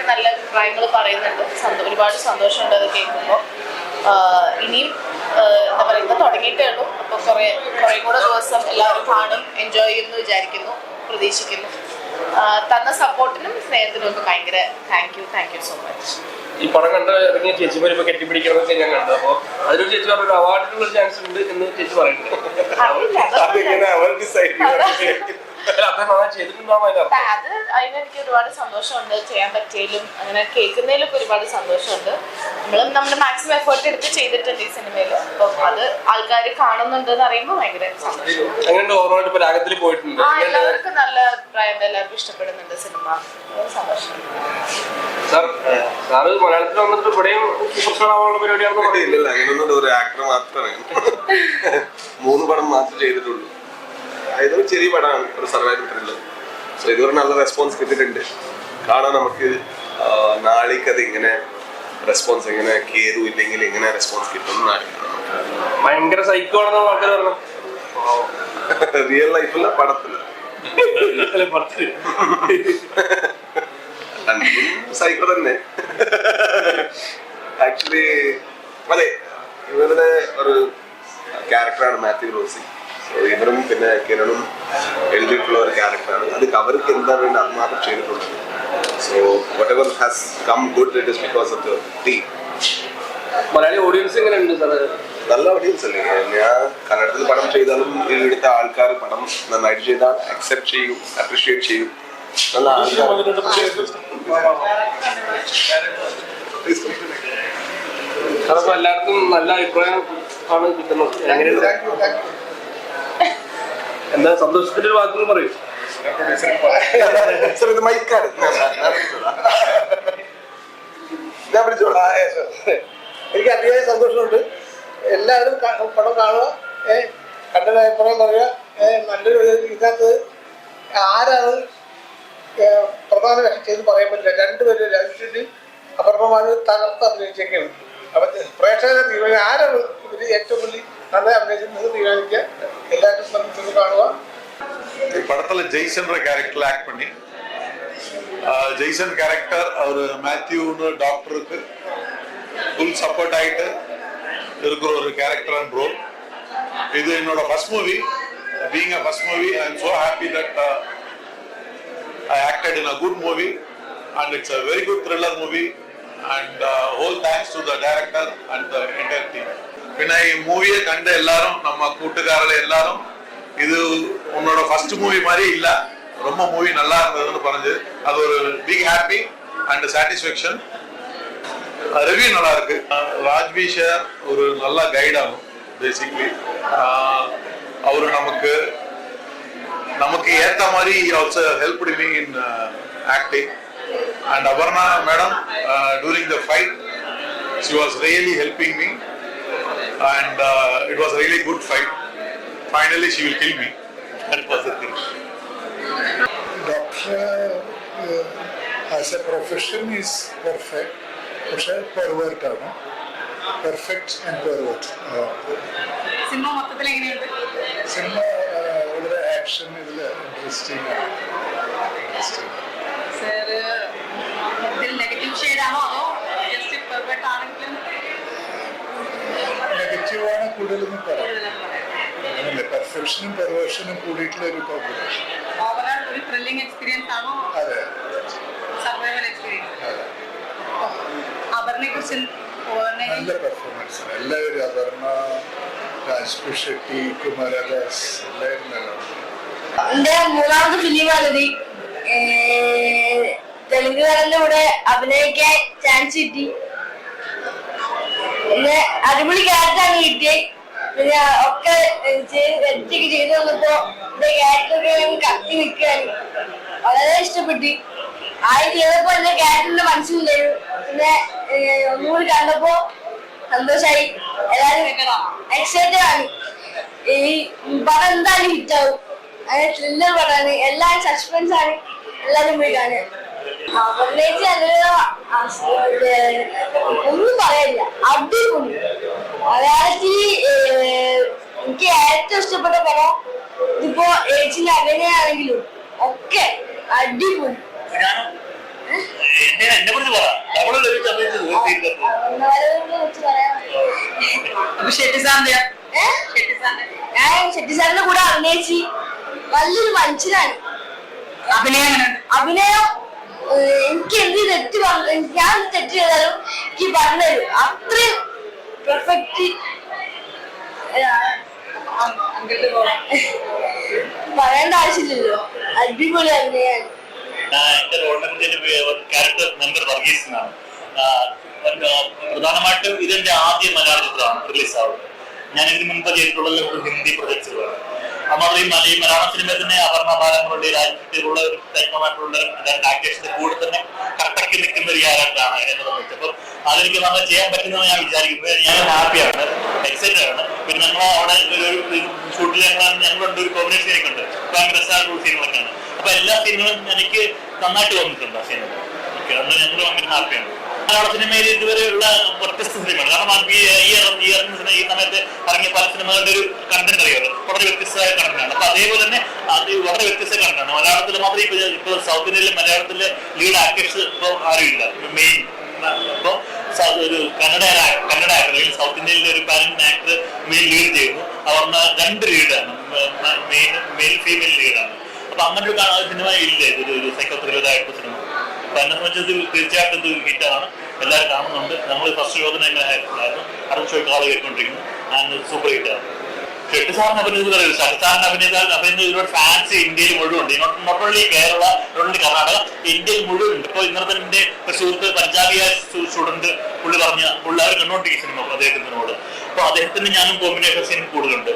എല്ലാവരൊക്കെ നല്ല അഭിപ്രായങ്ങൾ പറയുന്നുണ്ട്. സന്തോ- ഒരുപാട് സന്തോഷമുണ്ട് അത് കേൾക്കുമ്പോൾ ഇനിയും എന്താ പറയുക ഇപ്പം തുടങ്ങിയിട്ടേ ഉള്ളൂ. അപ്പോൾ കുറേ കുറേ കൂടെ ദിവസം എല്ലാവരും കാണും എൻജോയ് ചെയ്യുമെന്ന് വിചാരിക്കുന്നു പ്രതീക്ഷിക്കുന്നു. തന്ന സപ്പോർട്ടിനും സ്നേഹത്തിനും ഒക്കെ ഭയങ്കര thank you thank you so much ഈ പടം കണ്ട് ഇറങ്ങിയ ചേച്ചിമാർ ഇപ്പൊ കെട്ടിപ്പിടിക്കണമെന്നൊക്കെ ഞാൻ കണ്ടു. അപ്പൊ അതിലൊരു ചേച്ചി പറഞ്ഞു അവാർഡിനുള്ള ചാൻസ് ഉണ്ട് എന്ന് ചേച്ചി പറയുന്നുണ്ട്. അത് അതിനെനിക്ക് ഒരുപാട് സന്തോഷമുണ്ട് ചെയ്യാൻ പറ്റിയതിലും അങ്ങനെ കേൾക്കുന്നതിലൊക്കെ ഒരുപാട് സന്തോഷമുണ്ട്. നമ്മൾ നമ്മുടെ മാക്സിമം എഫേർട്ട് എടുത്ത് ചെയ്തിട്ടുണ്ട് ഈ സിനിമയിൽ അപ്പം അത് ആൾക്കാർ കാണുന്നുണ്ട് എന്ന് അറിയുമ്പോൾ ഭയങ്കര സന്തോഷം. ആ എല്ലാവർക്കും നല്ല അഭിപ്രായം എല്ലാവർക്കും ഇഷ്ടപ്പെടുന്നുണ്ട് സിനിമ. മൂന്ന് പടം മാത്രമേ ചെയ്തിട്ടുള്ളൂ. ഇതൊരു ചെറിയ പടമാണ് ഒരു സർവൈവൽ ത്രില്ലർ സോ ഇതുവരെ നല്ല റെസ്പോൺസ് കിട്ടിയിട്ടുണ്ട്. കാണാൻ നമുക്ക് നാളേക്കത് നാളേക്ക് ഇങ്ങനെ റെസ്പോൺസ് എങ്ങനെ കേതു ഇല്ലെങ്കിൽ എങ്ങനെ റെസ്പോൺസ് കിട്ടും ഭയങ്കര സൈക്കോ ആണെന്ന് ആൾക്കാർ പറഞ്ഞു റിയൽ ലൈഫില്ല പടത്തിൽ. സൈക്കോ തന്നെ. ആക്ച്വലി അതെ ഇവരുടെ ഒരു ക്യാരക്ടറാണ് മാത്യു റോസി ഇവരും പിന്നെ കിരണും എഴുതിയിട്ടുള്ള ഒരു ക്യാരക്ടറാണ് അത് അവർക്ക് എന്താ വേണ്ടി അത് മാത്രം ചെയ്തിട്ടുള്ളത് so whatever has come good it is because of team Malayali audience എങ്ങനെയുണ്ട് സാർ നല്ല ഓഡിയൻസ് അല്ലേ? ഞാൻ കന്നഡത്തിൽ പടം ചെയ്താലും ഇവിടുത്തെ ആൾക്കാർ പടം നന്നായിട്ട് ചെയ്താൽ അക്സെപ്റ്റ് ചെയ്യും അപ്രീഷിയേറ്റ് ചെയ്യും. നല്ല ആൾക്കാർ എല്ലായിടത്തും നല്ല അഭിപ്രായം ആണ് കിട്ടുന്നത്. എന്താ സന്തോഷത്തിന്റെ ഒരു വാക്കുകൾ പറയൂ. ഞാൻ വിളിച്ചോളാം. എനിക്ക് അതിയായ സന്തോഷമുണ്ട്. എല്ലാവരും പടം കാണുക ഏ കണ്ടൊരു അഭിപ്രായം പറയുക ഏ നല്ലൊരു ഇതിനകത്ത് ആരാണ് പ്രധാന വേഷം ചെയ്ത് പറയാൻ പറ്റില്ല. രണ്ടുപേരും രജിസ്ട്രേഷൻ അപർണമാര് തകർത്ത് അഭിനയിച്ചൊക്കെയാണ്. അപ്പൊ പ്രേക്ഷകരെ തീരുമാനം ആരാണ് ഇവർ ഏറ്റവും വലിയ നല്ല അഭിനയിച്ചത് തീരുമാനിക്കുക? படத்துல ശ്രമിച്ചത് கேரக்டர் ஆக்ட் பண்ணி ஜெய்சன் கேரக்டர் அவர் மேத்யூன்னு டாக்டருக்கு ஃபுல் சப்போர்ட் ஆகிட்டு இருக்கிற ஒரு கேரக்டர் அண்ட் ரோல் இது என்னோட first movie being a first movie I am so happy that I acted in a good movie and it's a very good thriller movie and whole thanks to the director and the entire team பின்ன மூவியை கண்டு எல்லாரும் நம்ம கூட்டுக்காரர்கள் எல்லாரும் இது உன்னோட first movie மாதிரி இல்லை. ரொம்ப மூவி நல்லா இருந்ததுன்னு பறஞ்சு அது ஒரு big happy and satisfaction review நல்லா இருக்கு. ராஜ்வி ஒரு நல்ல கைட் ஆகும் பேசிக்லி அவர் நமக்கு நமக்கு ஏற்ற மாதிரி also help me in acting and Aparna madam during the fight she was really helping me and uh, it was a really good fight. Finally, she will kill me. That was the thing. Doctor as a profession is perfect പക്ഷെ പെർവേർട്ടാണ് perfect and pervert cinema മൊത്തത്തിൽ എങ്ങനെയുണ്ട്? Cinema വളരെ action ഇതിൽ interesting ആണ്. Interesting negative ഷെയ്ഡാണോ അതോ just perfect ആണെങ്കിലും നെഗറ്റീവാണ് കൂടുതലെന്ന് പറയാം. പെർഫെക്ഷനും പെർവേഷനും കൂടിയിട്ടുള്ള ഒരു കോമ്പിനേഷൻ അതെ. നല്ല പെർഫോമൻസ് എല്ലാവരും അപർണ രാജ്പു ഷെട്ടി കുമാരദാസ് എല്ലാവരും എന്റെ മൂന്നാമത്തെ ഫിലിമാണിത്. തെലുങ്കുകാരന്റെ കൂടെ അഭിനയിക്കാൻ ചാൻസ് കിട്ടി. പിന്നെ അടിപൊളി ക്യാരക്ടറാണ് കിട്ടിയത് പിന്നെ ഒക്കെ ചെയ്ത് ചെയ്ത് വന്നപ്പോ എന്റെ ക്യാരക്ടറൊക്കെ കത്തി നിൽക്കുകയാണ് വളരെ ഇഷ്ടപ്പെട്ടു. ആദ്യം ചെയ്തപ്പോ എന്റെ ക്യാരക്ടറിന്റെ തരും പിന്നെ ഒന്നുകൂടി കണ്ടപ്പോ സന്തോഷായി. എല്ലാരും എക്സൈറ്റഡ് ആണ്. ഈ പടം എന്തായാലും ഹിറ്റാവും അങ്ങനെ ത്രില്ലർ പടമാണ്. എല്ലാം സസ്പെൻസ് ആണ്. എല്ലാരും പോയി കാണുക. അവരിലേക്ക് നല്ലൊരു ഒന്നും പറയില്ല അടിപൊളി മലയാളത്തിൽ എനിക്ക് ഏറ്റവും ഇഷ്ടപ്പെട്ട പടം ഇതിപ്പോ ഏച്ചിന്റെ അഭിനയാണെങ്കിലും ഒക്കെ അടിപൊളി. ഞാൻ ഷെട്ടി സാറിന്റെ കൂടെ അഭിനയിച്ച് നല്ലൊരു മനുഷ്യനാണ്. അഭിനയം അഭിനയം എനിക്ക് എന്ത് തെറ്റ് ഞാൻ തെറ്റ് ചെയ്താലും എനിക്ക് പറഞ്ഞു തരും. അത്രയും പെർഫെക്റ്റ് പറയേണ്ട ആവശ്യമില്ലല്ലോ. അടിപൊളി അഭിനയാണ് എന്റെ റോളിനെ കുറിച്ച് നമ്പർ പ്രധാനമായിട്ടും ഇതെന്റെ ആദ്യ മലയാള ചിത്രമാണ് റിലീസ് ആവുന്നത് ഞാൻ ഇതിന് മുൻപ് ചെയ്തിട്ടുള്ളത് ഹിന്ദി പ്രൊജക്ട്സുകളാണ് അപ്പൊ ഈ മല- ഈ മലയാള സിനിമയിൽ തന്നെ അപർണ ബാലങ്ങളുടെ രാജ്യത്തിലുള്ള ഒരു ആക്ടേഴ്സിന്റെ കൂടെ തന്നെ കട്ടക്കി നിൽക്കുന്ന ഒരു ക്യാരക്ടറാണ് എന്നെ സംബന്ധിച്ച് അപ്പം അതെനിക്ക് നമ്മൾ ചെയ്യാൻ പറ്റുന്നത് ഞാൻ വിചാരിക്കുന്നത് ഞാൻ ഹാപ്പിയാണ് എക്സൈറ്റഡ് ആണ്. പിന്നെ ഞങ്ങൾ അവിടെ ഒരു ഷൂട്ടിൽ ഞങ്ങളുണ്ട് ഒരു കോമ്പിനേഷൻ ഒക്കെ ഉണ്ട്. ഭയങ്കര സീനുകളൊക്കെയാണ് അപ്പൊ എല്ലാ സീനുകളും എനിക്ക് നന്നായിട്ട് വന്നിട്ടുണ്ട് ആ സീനുകൾ ഞങ്ങളും അങ്ങനെ ഹാപ്പിയാണ് മലയാള സിനിമയിൽ ഇതുവരെയുള്ള വ്യത്യസ്ത സിനിമകൾ. കാരണം ഈ ഇറങ്ങുന്ന സിനിമ ഈ സമയത്ത് ഇറങ്ങിയ പല സിനിമകളുടെ ഒരു കണ്ടന്റ് അറിയാമല്ലോ വളരെ വ്യത്യസ്തമായ കണ്ടന്റാണ് അപ്പൊ അതേപോലെ തന്നെ അത് വളരെ വ്യത്യസ്ത കണ്ടന്റാണ് മലയാളത്തിൽ മാത്രമേ ഇപ്പൊ ഇപ്പൊ സൗത്ത് ഇന്ത്യയിലെ മലയാളത്തിലെ ലീഡ് ആക്ടേഴ്സ് ഇപ്പൊ ആരുമില്ല. മെയിൻ ഇപ്പൊ ഒരു കന്നഡ കന്നഡ ആക്ടർ അല്ലെങ്കിൽ സൗത്ത് ഇന്ത്യയിലെ ഒരു പാരന്റ് ആക്ടർ മെയിൻ ലീഡ് ചെയ്യുന്നു. അവർ രണ്ട് ലീഡാണ് മെയിൻ മെയിൽ ഫീമെയിൽ ലീഡാണ് അപ്പൊ അങ്ങനെ ഒരു സിനിമ ഇല്ല. ഒരു സൈക്കോ ത്രില്ലറായിട്ടുള്ള സിനിമ. അപ്പൊ എന്നെ സംബന്ധിച്ച് ഇത് തീർച്ചയായിട്ടും ഇത് ഹിറ്റാണ്. എല്ലാവരും കാണുന്നുണ്ട്. നമ്മൾ ഫസ്റ്റ് ഷോ തന്നെ ഇങ്ങനെ ആയിരുന്നു? അടുത്ത ഷോയ്ക്ക് ആൾ കേട്ടുകൊണ്ടിരിക്കുന്നു. ആൻഡ് സൂപ്പർ ഹിറ്റാണ് ഷെട്ടി സാറിന് അഭിനയിച്ചത് പറയുന്നത് ഷെട്ടി സാറിന് അഭിനയിച്ചാൽ അഭിനയിച്ച ഒരുപാട് ഫാൻസ് ഇന്ത്യയിൽ മുഴുവൻ ഉണ്ട് not only Kerala not only Karnataka ഇന്ത്യയിൽ മുഴുവൻ ഉണ്ട് ഇപ്പോൾ ഇന്നത്തെ എന്റെ സുഹൃത്ത് പഞ്ചാബിയായ സ്റ്റുഡന്റ് പുള്ളി പറഞ്ഞ പുള്ളി അവർ കണ്ടോണ്ടിരിക്കും സിനിമ അദ്ദേഹത്തിനോട്. അപ്പൊ അദ്ദേഹത്തിന് ഞാനും കോമ്പിനേഷൻ സീൻ കൂടുതലുണ്ട്.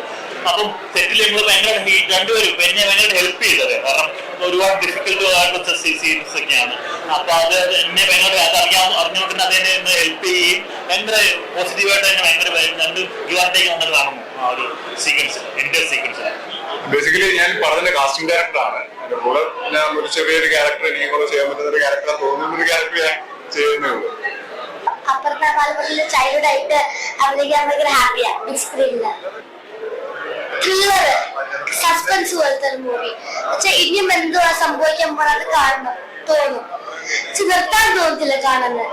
അപ്പം സെറ്റിൽ ഞങ്ങൾ ഭയങ്കര രണ്ടുപേരും എന്നെ ഭയങ്കര ഹെൽപ്പ് ചെയ്തത്. കാരണം ഒരുപാട് ഡിഫിക്കൽട്ട് ആയിട്ടുള്ള സീൻസ് ഒക്കെയാണ്. അപ്പൊ അത് എന്നെ ഭയങ്കര അത് അറിയാൻ അറിഞ്ഞുകൊണ്ട് അതിനെ ഹെൽപ്പ് ചെയ്യുകയും ഭയങ്കര പോസിറ്റീവായിട്ട് തന്നെ ഭയങ്കര രണ്ട് ഗിവാന്റേക്ക് വന്നത് കാണുന്നു ആ ഒരു സീക്വൻസ് എന്റെ സീക്വൻസ് ബേസിക്കലി ഞാൻ പറഞ്ഞ കാസ്റ്റിംഗ് ഡയറക്ടറാണ് എന്റെ കൂടെ ഞാൻ ഒരു ചെറിയൊരു ക്യാരക്ടർ എനിക്ക് കൂടെ ചെയ്യാൻ പറ്റുന്ന ഒരു ക്യാരക്ടർ തോന്നുന്ന ഒരു ക്യാരക്ടർ ഞാൻ ചെയ്യുന്നേ ഉള്ളൂ. അപ്പുറത്തെ കാലഘട്ടത്തിലെ ചൈൽഡ് ആയിട്ട് ഭയങ്കര ഹാപ്പിയാണ് ബിഗ് സ്ക്രീനിൽ ത്രില്ലർ സസ്പെൻസ് പോലത്തെ ഒരു മൂവി പക്ഷെ ഇനിയും എന്തുവാ സംഭവിക്കാൻ പോണത് കാണണം തോന്നും. പക്ഷെ നിർത്താൻ തോന്നത്തില്ല കാണുന്നത്